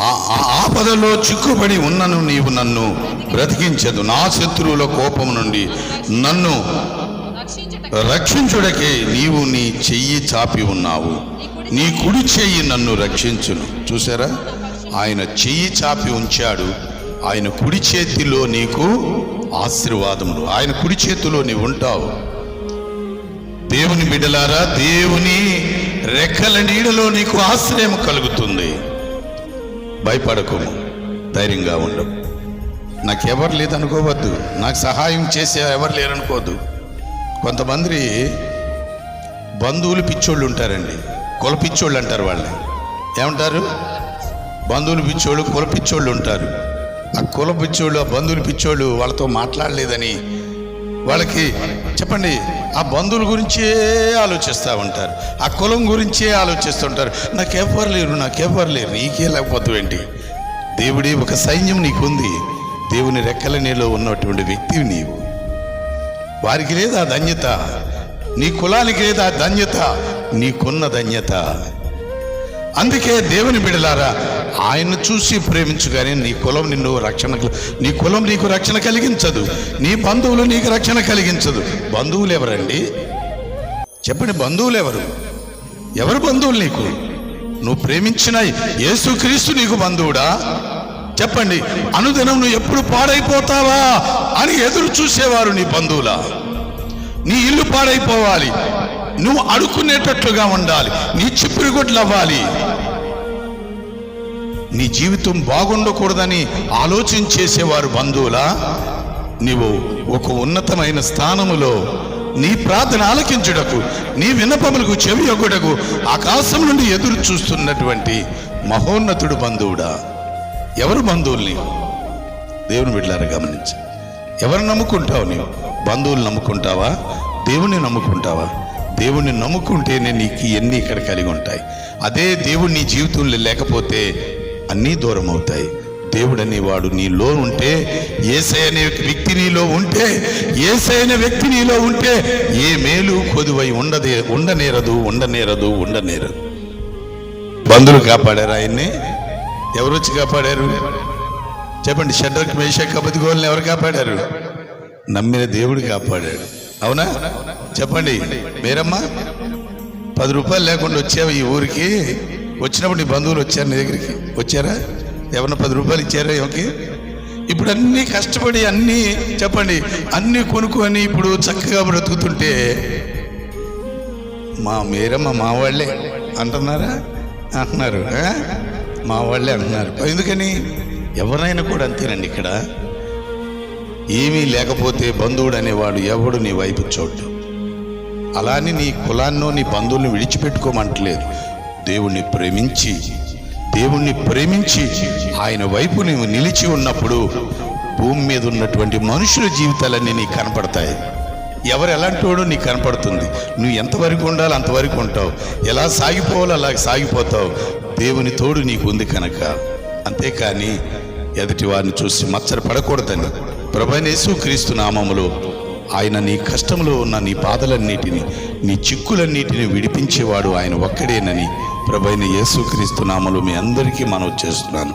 ఆ ఆపదలో చిక్కుబడి ఉన్నను నీవు నన్ను బ్రతికించదు. నా శత్రువుల కోపం నుండి నన్ను రక్షించుడకే నీవు నీ చెయ్యి చాపి ఉన్నావు. నీ కుడి చెయ్యి నన్ను రక్షించును. చూసారా? ఆయన చెయ్యి చాపి ఉంచాడు. ఆయన కుడి చేతిలో నీకు ఆశీర్వాదములు. ఆయన కుడి చేతిలో నీవు ఉంటావు. దేవుని బిడలారా దేవుని రెక్కల నీడలో నీకు ఆశ్రయం కలుగుతుంది. భయపడకు ధైర్యంగా ఉండవు నాకెవరు లేదనుకోవద్దు. నాకు సహాయం చేసే ఎవరు లేరనుకోవద్దు. కొంతమంది బంధువులు పిచ్చోళ్ళు ఉంటారండి. కుల పిచ్చోళ్ళు అంటారు వాళ్ళని. ఏమంటారు? బంధువులు పిచ్చోళ్ళు కుల పిచ్చోళ్ళు ఉంటారు. ఆ కుల పిచ్చోళ్ళు ఆ బంధువులు పిచ్చోళ్ళు వాళ్ళతో మాట్లాడలేదని వాళ్ళకి చెప్పండి ఆ బంధువుల గురించే ఆలోచిస్తూ ఉంటారు ఆ కులం గురించే ఆలోచిస్తుంటారు నాకెవ్వరు లేరు నాకెవ్వరు లేరు నీకే లేకపోతే ఏంటి? దేవుడి ఒక సైన్యం నీకుంది దేవుని రెక్కల నీలో ఉన్నటువంటి వ్యక్తివి నీవు. వారికి లేదా ధన్యత? నీ కులానికి లేదా ధన్యత? నీకున్న ధన్యత. అందుకే దేవుని బిడలారా ఆయన చూసి ప్రేమించు కానీ నీ కులం నిన్ను రక్షణ నీ కులం నీకు రక్షణ కలిగించదు. నీ బంధువులు నీకు రక్షణ కలిగించదు. బంధువులు ఎవరండి? చెప్పండి బంధువులు ఎవరు? ఎవరు బంధువులు నీకు? నువ్వు ప్రేమించిన యేసుక్రీస్తు నీకు బంధువుడా? చెప్పండి అనుదినం నువ్వు ఎప్పుడు పాడైపోతావా అని ఎదురు చూసేవారు నీ బంధువులా? నీ ఇల్లు పాడైపోవాలి. నువ్వు అడుక్కునేటట్లుగా ఉండాలి. నీ చిప్పురుగొడ్లు అవ్వాలి. నీ జీవితం బాగుండకూడదని ఆలోచన చేసేవారు బంధువులా నీవు ఒక ఉన్నతమైన స్థానములో నీ ప్రార్థన ఆలకించుటకు నీ విన్నపములకు చెవి యొక్కటకు ఆకాశం నుండి ఎదురు చూస్తున్నటువంటి మహోన్నతుడు బంధువుడా. ఎవరు బంధువుల్ని దేవుని బిడ్డలారా గమనించి. ఎవరు నమ్ముకుంటావు నీవు? బంధువులు నమ్ముకుంటావా? దేవుణ్ణి నమ్ముకుంటావా? దేవుణ్ణి నమ్ముకుంటేనే నీకు ఎన్ని ఇక్కడ కలిగి ఉంటాయి. అదే దేవుడు నీ జీవితంలో లేకపోతే అన్నీ దూరం అవుతాయి దేవుడు అనేవాడు నీలో ఉంటే ఏసై అనే వ్యక్తి నీలో ఉంటే ఏసై అనే వ్యక్తి నీలో ఉంటే ఏ మేలు కొదువై ఉండదే ఉండనేరదు ఉండనేరదు ఉండనేరదు. బంధువులు కాపాడారు ఆయన్ని? ఎవరు వచ్చి కాపాడారు? చెప్పండి షడ్రక్ మేషక్ అబద్ధిగోళ్ళని ఎవరు కాపాడారు? నమ్మిన దేవుడు కాపాడాడు. అవునా? చెప్పండి మీరమ్మా? పది రూపాయలు లేకుండా వచ్చావు ఈ ఊరికి. వచ్చినప్పుడు నీ బంధువులు వచ్చారు నీ దగ్గరికి? వచ్చారా? ఎవరన్నా పది రూపాయలు ఇచ్చారా ఏమకి ఇప్పుడు అన్నీ కష్టపడి అన్నీ చెప్పండి అన్నీ కొనుక్కొని ఇప్పుడు చక్కగా బ్రతుకుతుంటే మా మీరమ్మ మా వాళ్ళే అంటున్నారా? అంటున్నారు మా వాళ్ళే అంటున్నారు. ఎందుకని? ఎవరైనా కూడా అంతేనండి ఇక్కడ. ఏమీ లేకపోతే బంధువుడు అనేవాడు ఎవడు నీ వైపు చూడ్డు. అలానే నీ కులాన్నో నీ బంధువుల్ని విడిచిపెట్టుకోమంటలేదు. దేవుణ్ణి ప్రేమించి దేవుణ్ణి ప్రేమించి ఆయన వైపు నీవు నిలిచి ఉన్నప్పుడు భూమి మీద ఉన్నటువంటి మనుషుల జీవితాలన్నీ నీకు కనపడతాయి. ఎవరు ఎలాంటోడో నీకు కనపడుతుంది. నువ్వు ఎంతవరకు ఉండాలో అంతవరకు ఉంటావు. ఎలా సాగిపోవాలో అలా సాగిపోతావు. దేవుని తోడు నీకు ఉంది కనుక. అంతేకాని ఎదుటి వారిని చూసి మచ్చర పడకూడదని ప్రభనేసు క్రీస్తు నామములో ఆయన నీ కష్టంలో ఉన్న నీ బాధలన్నిటిని నీ చిక్కులన్నిటిని విడిపించేవాడు ఆయన ఒక్కడేనని ప్రభైన యేసుక్రీస్తు నామలు మీ అందరికీ మనవి చేస్తున్నాను.